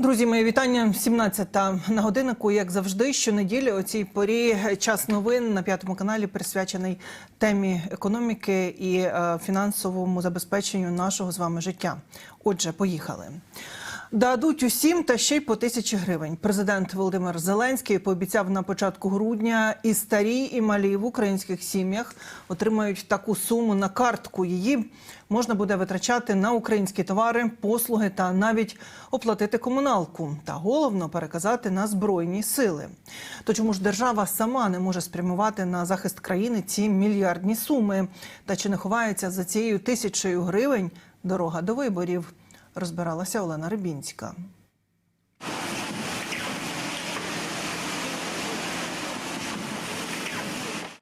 Друзі, мої вітання. 17 на годиннику, як завжди, щонеділі о цій порі час новин на п'ятому каналі присвячений темі економіки і е, фінансовому забезпеченню нашого з вами життя. Отже, поїхали. Дадуть усім та ще й по тисячі гривень. Президент Володимир Зеленський пообіцяв на початку грудня і старі, і малі в українських сім'ях отримають таку суму на картку. Її можна буде витрачати на українські товари, послуги та навіть оплатити комуналку. Та головно переказати на збройні сили. То чому ж держава сама не може спрямувати на захист країни ці мільярдні суми? Та чи не ховається за цією тисячею гривень дорога до виборів? Розбиралася Олена Рибінська.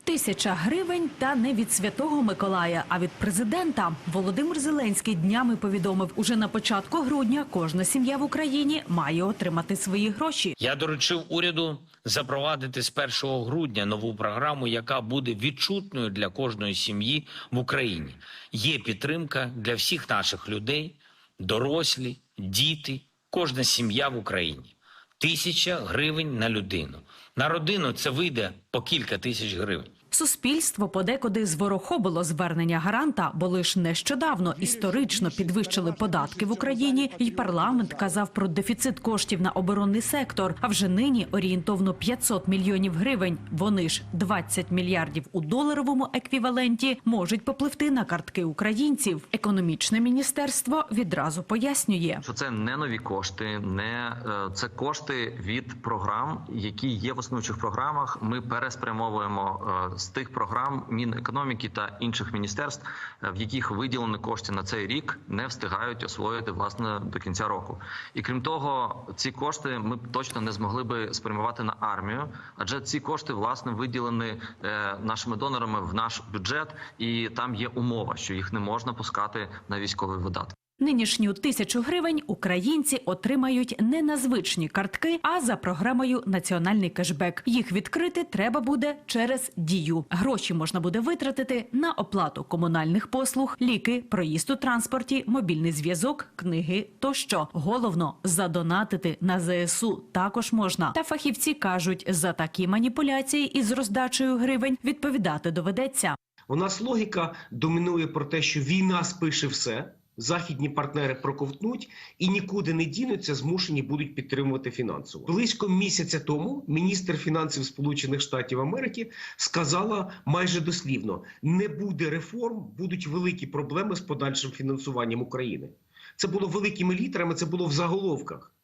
Тисяча гривень та не від святого Миколая, а від президента. Володимир Зеленський днями повідомив, уже на початку грудня кожна сім'я в Україні має отримати свої гроші. Я доручив уряду запровадити з 1 грудня нову програму, яка буде відчутною для кожної сім'ї в Україні. Є підтримка для всіх наших людей, дорослі, діти, кожна сім'я в Україні. Тисяча гривень на людину. На родину це вийде по кілька тисяч гривень. Суспільство подекуди зворохобило звернення гаранта, бо лише нещодавно історично підвищили податки в Україні, і парламент казав про дефіцит коштів на оборонний сектор. А вже нині орієнтовно 500 мільйонів гривень. Вони ж 20 мільярдів у доларовому еквіваленті можуть попливти на картки українців. Економічне міністерство відразу пояснює. що це не нові кошти, не е, це кошти від програм, які є в основних програмах. Ми переспрямовуємо е, з тих програм Мінекономіки та інших міністерств, е, в яких виділені кошти на цей рік не встигають освоїти власне до кінця року. І крім того, ці кошти ми точно не змогли би спрямувати на армію, адже ці кошти власне виділені е, нашими донорами в наш бюджет, і там є умова, що їх не можна пускати на військові видатки. Нинішню тисячу гривень українці отримають не на звичні картки, а за програмою Національний кешбек. Їх відкрити треба буде через дію. Гроші можна буде витратити на оплату комунальних послуг, ліки, проїзд у транспорті, мобільний зв'язок, книги тощо. Головно задонатити на ЗСУ також можна. Та фахівці кажуть, за такі маніпуляції із роздачею гривень відповідати доведеться. У нас логіка домінує про те, що війна спише все. Західні партнери проковтнуть і нікуди не дінуться, змушені будуть підтримувати фінансово. Близько місяця тому міністр фінансів Сполучених Штатів Америки сказала майже дослівно: не буде реформ, будуть великі проблеми з подальшим фінансуванням України. Це було великими літерами, це було в заголовках.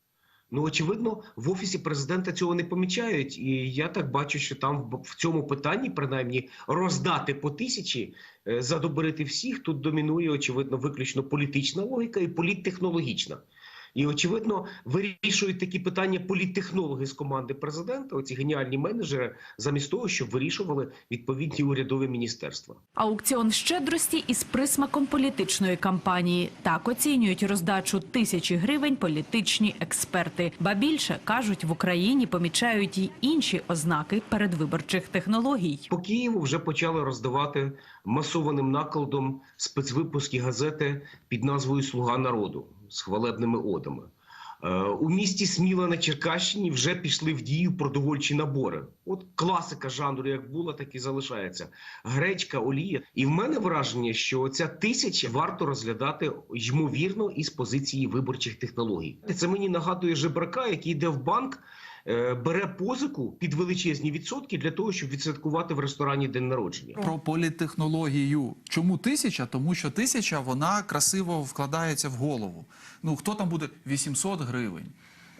Ну, очевидно, в офісі президента цього не помічають, і я так бачу, що там в- цьому питанні, принаймні, роздати по тисячі, е, задобрити всіх, тут домінує очевидно виключно політична логіка і політтехнологічна. І очевидно вирішують такі питання політтехнологи з команди президента, оці геніальні менеджери, замість того, щоб вирішували відповідні урядові міністерства. Аукціон щедрості із присмаком політичної кампанії. Так оцінюють роздачу тисячі гривень політичні експерти. Ба більше кажуть, в Україні помічають й інші ознаки передвиборчих технологій. По Києву вже почали роздавати масованим накладом спецвипуски газети під назвою Слуга народу з хвалебними одами. Е, У місті Сміла на Черкащині вже пішли в дію продовольчі набори. От класика жанру, як була, так і залишається. Гречка, олія. І в мене враження, що ця тисяча варто розглядати ймовірно із позиції виборчих технологій. Це мені нагадує жебрака, який йде в банк, бере позику під величезні відсотки для того, щоб відсвяткувати в ресторані день народження. про політехнологію. Чому тисяча? Тому що тисяча вона красиво вкладається в голову. Ну хто там буде 800 гривень,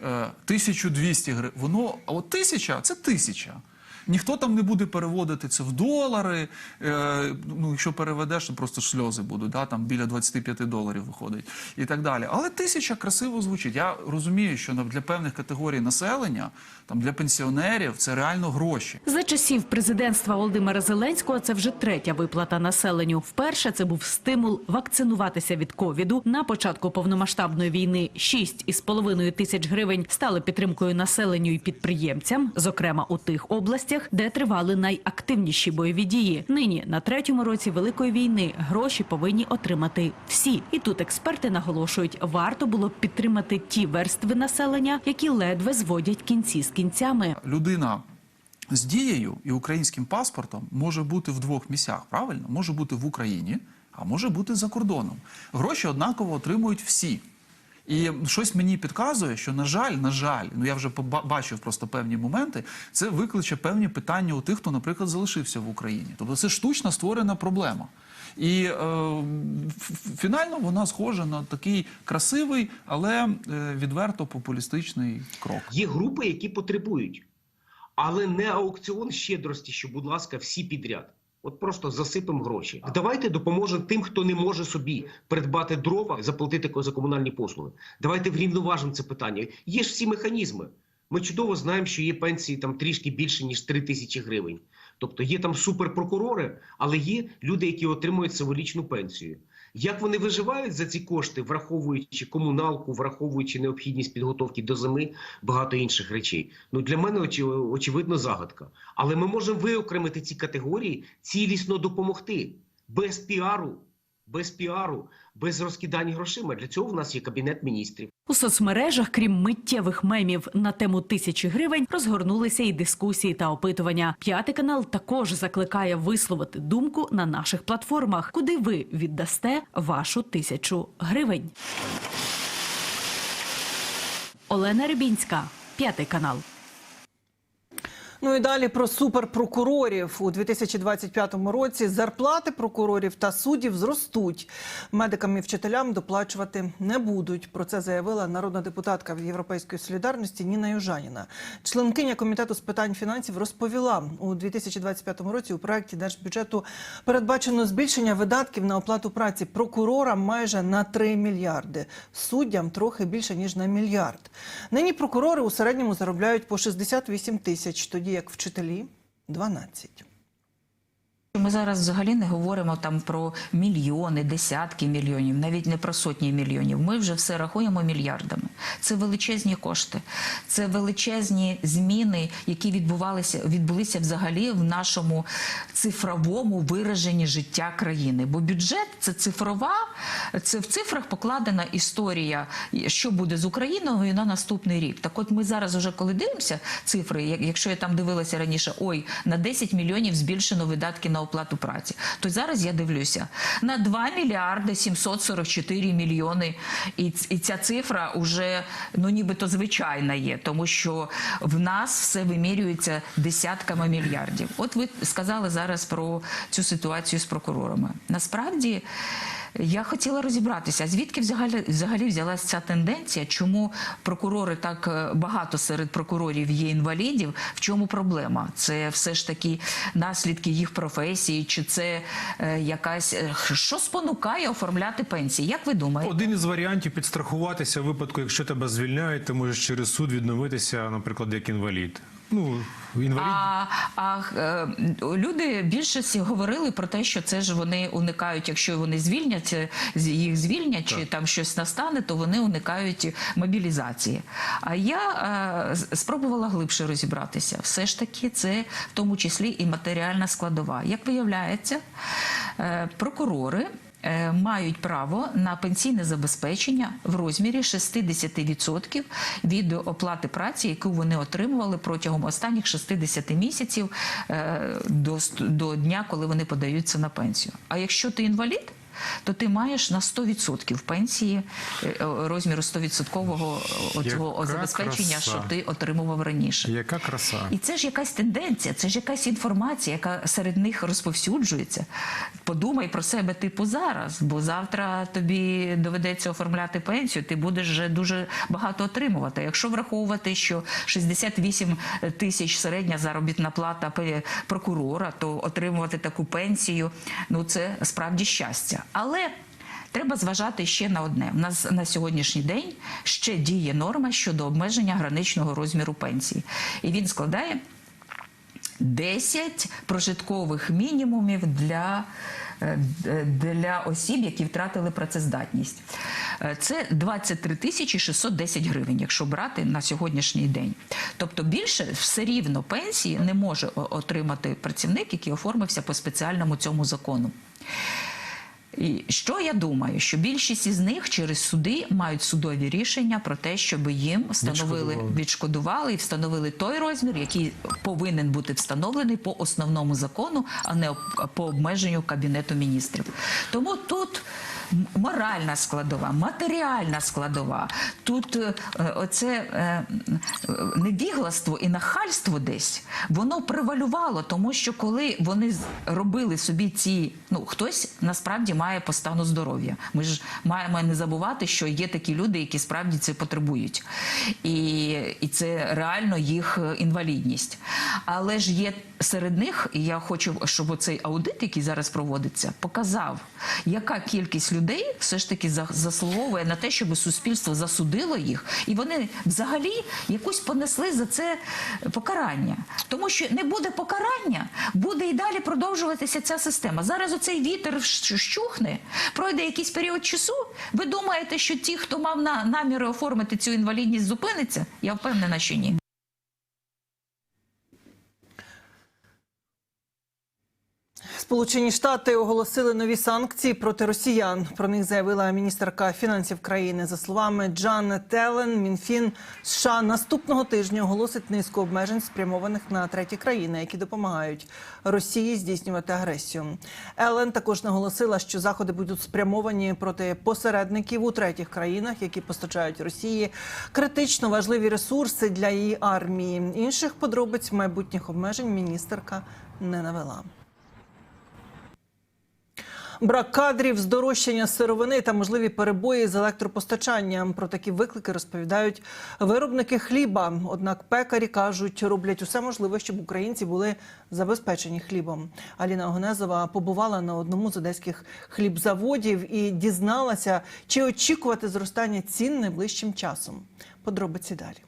е, 1200 гривень. Воно а от тисяча це тисяча. Ніхто там не буде переводити це в долари. Е, ну, якщо переведеш, то просто сльози будуть. Да? Там біля 25 доларів виходить і так далі. Але тисяча красиво звучить. Я розумію, що для певних категорій населення, там для пенсіонерів, це реально гроші. За часів президентства Володимира Зеленського це вже третя виплата населенню. Вперше це був стимул вакцинуватися від ковіду. На початку повномасштабної війни 6,5 тисяч гривень стали підтримкою населенню і підприємцям, зокрема у тих областях, областях, де тривали найактивніші бойові дії. Нині на третьому році великої війни гроші повинні отримати всі. І тут експерти наголошують, варто було б підтримати ті верстви населення, які ледве зводять кінці з кінцями. людина з дією і українським паспортом може бути в двох місцях, правильно? Може бути в Україні, а може бути за кордоном. Гроші однаково отримують всі. І щось мені підказує, що на жаль, на жаль, ну я вже бачив просто певні моменти. Це викличе певні питання у тих, хто, наприклад, залишився в Україні. Тобто це штучно створена проблема. І е, фінально вона схожа на такий красивий, але е, відверто популістичний крок. Є групи, які потребують, але не аукціон щедрості, що, будь ласка, всі підряд. От просто засипемо гроші. Давайте допоможемо тим, хто не може собі придбати дрова, заплатити за комунальні послуги. Давайте врівноважимо це питання. Є ж всі механізми. Ми чудово знаємо, що є пенсії там трішки більше ніж 3 тисячі гривень. Тобто є там суперпрокурори, але є люди, які отримують символічну пенсію. Як вони виживають за ці кошти, враховуючи комуналку, враховуючи необхідність підготовки до зими, багато інших речей. Ну для мене очі- очевидно загадка. Але ми можемо виокремити ці категорії, цілісно допомогти без піару, без піару, без розкидання грошима. Для цього в нас є кабінет міністрів. У соцмережах, крім миттєвих мемів на тему тисячі гривень, розгорнулися і дискусії та опитування. П'ятий канал також закликає висловити думку на наших платформах, куди ви віддасте вашу тисячу гривень. Олена Рибінська, п'ятий канал. Ну і далі про суперпрокурорів у 2025 році. Зарплати прокурорів та суддів зростуть. Медикам і вчителям доплачувати не будуть. Про це заявила народна депутатка від Європейської солідарності Ніна Южаніна. Членкиня комітету з питань фінансів розповіла у 2025 році у проекті держбюджету передбачено збільшення видатків на оплату праці прокурорам майже на 3 мільярди, суддям трохи більше ніж на мільярд. Нині прокурори у середньому заробляють по 68 тисяч, тоді як вчителі 12. Ми зараз взагалі не говоримо там про мільйони, десятки мільйонів, навіть не про сотні мільйонів. Ми вже все рахуємо мільярдами. Це величезні кошти, це величезні зміни, які відбувалися відбулися взагалі в нашому цифровому вираженні життя країни. Бо бюджет це цифрова, це в цифрах покладена історія, що буде з Україною на наступний рік. Так, от ми зараз, уже коли дивимося цифри, як- якщо я там дивилася раніше, ой, на 10 мільйонів збільшено видатки оплату праці. То зараз я дивлюся на 2 мільярди 744 мільйони, і ця цифра вже ну нібито звичайна є, тому що в нас все вимірюється десятками мільярдів. От ви сказали зараз про цю ситуацію з прокурорами. Насправді. Я хотіла розібратися, звідки взагалі, взагалі взялася ця тенденція, чому прокурори так е, багато серед прокурорів є інвалідів. В чому проблема? Це все ж таки наслідки їх професії, чи це е, якась е, що спонукає оформляти пенсії? Як ви думаєте? Один із варіантів підстрахуватися в випадку, якщо тебе звільняють, ти можеш через суд відновитися, наприклад, як інвалід. Ну, інвалід. А, а е, люди більшості говорили про те, що це ж вони уникають, якщо вони звільнять е, їх звільнять, чи там щось настане, то вони уникають мобілізації. А я е, з- спробувала глибше розібратися. Все ж таки, це в тому числі і матеріальна складова. Як виявляється, е, прокурори. Е, Мають право на пенсійне забезпечення в розмірі 60% від оплати праці, яку вони отримували протягом останніх 60 місяців е, до, дня, коли вони подаються на пенсію. А якщо ти інвалід, то ти маєш на 100% пенсії е, е, розміру 100% цього забезпечення, краса. що ти отримував раніше. Яка краса. І це ж якась тенденція, це ж якась інформація, яка серед них розповсюджується. Подумай про себе типу зараз, бо завтра тобі доведеться оформляти пенсію, ти будеш вже дуже багато отримувати. Якщо враховувати, що 68 тисяч середня заробітна плата прокурора, то отримувати таку пенсію ну це справді щастя. Але Треба зважати ще на одне. У нас на сьогоднішній день ще діє норма щодо обмеження граничного розміру пенсії. І він складає 10 прожиткових мінімумів для е, для осіб, які втратили працездатність. Е, Це 23 тисячі 610 гривень, якщо брати на сьогоднішній день. Тобто більше все рівно пенсії не може отримати працівник, який оформився по спеціальному цьому закону. І що я думаю, що більшість із них через суди мають судові рішення про те, щоб їм встановили Відшкодували. відшкодували і встановили той розмір, який повинен бути встановлений по основному закону, а не по обмеженню кабінету міністрів. Тому тут моральна складова, матеріальна складова. Тут е, оце е, невігластво і нахальство десь воно превалювало, тому що коли вони робили собі ці, ну хтось насправді має по стану здоров'я. Ми ж маємо не забувати, що є такі люди, які справді це потребують, і, і це реально їх е, інвалідність. Але ж є серед них, і я хочу, щоб оцей аудит, який зараз проводиться, показав, яка кількість людей все ж таки заслуговує на те, щоб суспільство засудило їх, і вони взагалі якусь понесли за це покарання. Тому що не буде покарання, буде і далі продовжуватися ця система. Зараз оцей вітер щухне, пройде якийсь період часу. Ви думаєте, що ті, хто мав наміри оформити цю інвалідність, зупиниться? Я впевнена, що ні. Сполучені Штати оголосили нові санкції проти росіян. Про них заявила міністерка фінансів країни. За словами Джан Телен, Мінфін США наступного тижня оголосить низку обмежень, спрямованих на треті країни, які допомагають Росії здійснювати агресію. Елен також наголосила, що заходи будуть спрямовані проти посередників у третіх країнах, які постачають Росії критично важливі ресурси для її армії. Інших подробиць майбутніх обмежень міністерка не навела. Брак кадрів, здорожчання сировини та можливі перебої з електропостачанням. Про такі виклики розповідають виробники хліба. Однак пекарі кажуть, роблять усе можливе, щоб українці були забезпечені хлібом. Аліна Огнезова побувала на одному з одеських хлібзаводів і дізналася, чи очікувати зростання цін найближчим часом. Подробиці далі.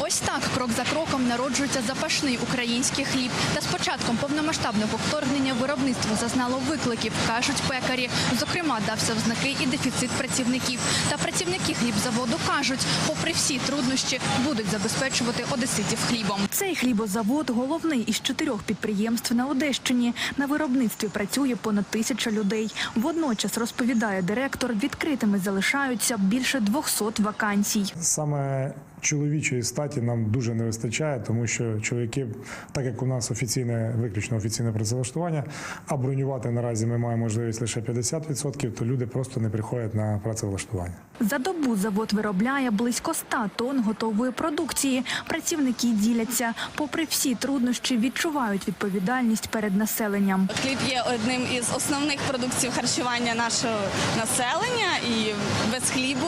Ось так, крок за кроком, народжується запашний український хліб. Та з початком повномасштабного вторгнення виробництво зазнало викликів, кажуть пекарі. Зокрема, дався в знаки і дефіцит працівників. Та працівники хлібзаводу кажуть, попри всі труднощі, будуть забезпечувати одеситів хлібом. Цей хлібозавод головний із чотирьох підприємств на Одещині. На виробництві працює понад тисяча людей. Водночас розповідає директор, відкритими залишаються більше 200 вакансій. Саме чоловічої статі нам дуже не вистачає, тому що чоловіки, так як у нас офіційне, виключно офіційне працевлаштування, а бронювати наразі ми маємо можливість лише 50%, то люди просто не приходять на працевлаштування. За добу завод виробляє близько 100 тонн готової продукції. Працівники діляться. Попри всі труднощі, відчувають відповідальність перед населенням. Хліб є одним із основних продуктів харчування нашого населення, і без хлібу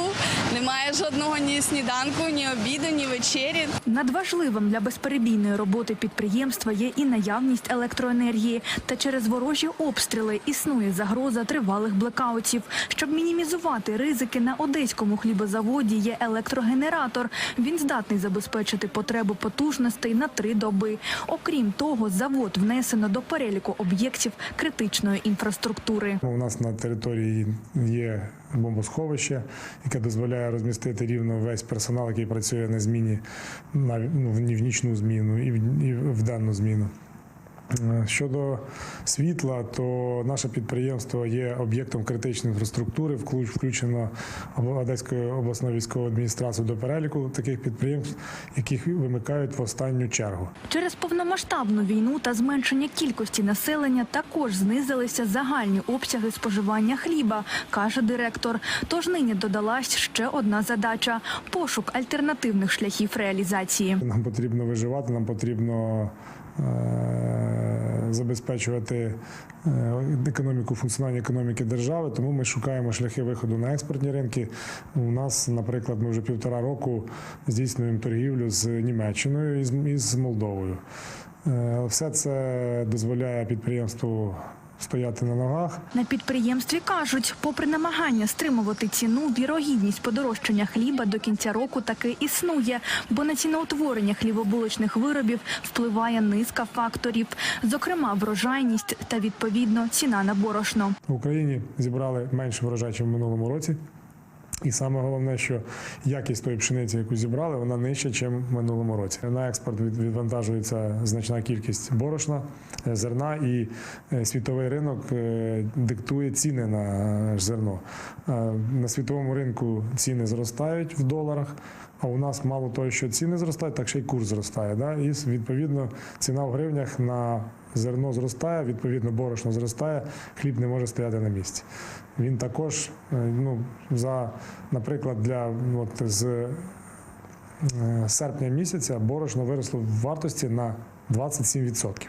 немає жодного ні сніданку, ні обіду, ні вечері. Надважливим для безперебійної роботи підприємства є і наявність електроенергії. Та через ворожі обстріли існує загроза тривалих блекаутів. Щоб мінімізувати ризики на одеському хлібозаводі є електрогенератор. Він здатний забезпечити потребу потужностей на три доби. Окрім того, завод внесено до переліку об'єктів критичної інфраструктури. У нас на території є бомбосховище, яке дозволяє розмістити рівно весь персонал, який працює на зміні на ну, в нічну зміну і в, денну зміну. Е, Щодо світла, то наше підприємство є об'єктом критичної інфраструктури, включено Одеською обласною військовою адміністрацією до переліку таких підприємств, яких вимикають в останню чергу. Через повномасштабну війну та зменшення кількості населення також знизилися загальні обсяги споживання хліба, каже директор. Тож нині додалась ще одна задача пошук альтернативних шляхів реалізації. Нам потрібно виживати, нам потрібно забезпечувати е, економіку, функціонування економіки держави. Тому ми шукаємо шляхи виходу на експортні ринки. У нас, наприклад, ми вже півтора року здійснюємо торгівлю з Німеччиною і з, Молдовою. Е, Все це дозволяє підприємству стояти на ногах. На підприємстві кажуть, попри намагання стримувати ціну, вірогідність подорожчання хліба до кінця року таки існує, бо на ціноутворення хлібобуличних виробів впливає низка факторів, зокрема врожайність та відповідно ціна на борошно. В Україні зібрали менше врожай, ніж в минулому році. І саме головне, що якість тої пшениці, яку зібрали, вона нижча, ніж в минулому році. На експорт відвантажується значна кількість борошна, е, зерна, і е, світовий ринок е, диктує ціни на зерно. На світовому ринку ціни зростають в доларах. А у нас мало того, що ціни зростають, так ще й курс зростає. Да? І відповідно ціна в гривнях на зерно зростає, відповідно борошно зростає, хліб не може стояти на місці. Він також, е, ну, за, наприклад, для от, з е, серпня місяця борошно виросло в вартості на 27%,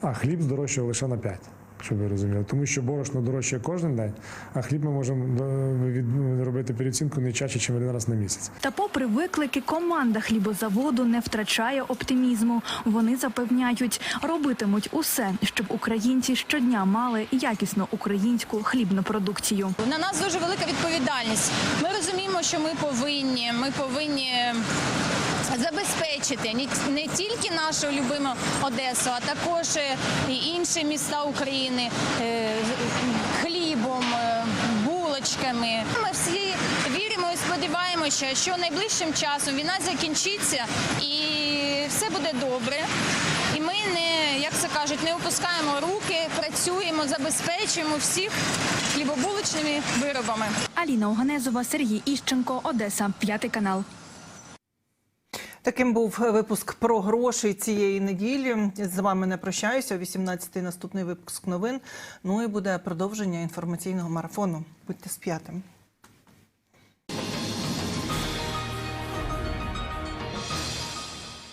а хліб здорожчав лише на 5%. Щоб ви розуміли, тому що борошно дорожчає кожен день, а хліб ми можемо е, робити переоцінку не чаще, ніж один раз на місяць. Та попри виклики, команда хлібозаводу не втрачає оптимізму. Вони запевняють, робитимуть усе, щоб українці щодня мали якісну українську хлібну продукцію. На нас дуже велика відповідальність. Ми розуміємо, що ми повинні, ми повинні забезпечити не- тільки нашу любиму Одесу, а також е, і інші міста України е, хлібом, е, булочками. Ми всі віримо і сподіваємося, що найближчим часом війна закінчиться і все буде добре. І ми не, як це кажуть, не опускаємо руки, працюємо, забезпечуємо всіх хлібобулочними виробами. Аліна Оганезова, Сергій Іщенко, Одеса, п'ятий канал. Таким був випуск про гроші цієї неділі. З вами не прощаюся. О 18-й наступний випуск новин. Ну і буде продовження інформаційного марафону. Будьте з.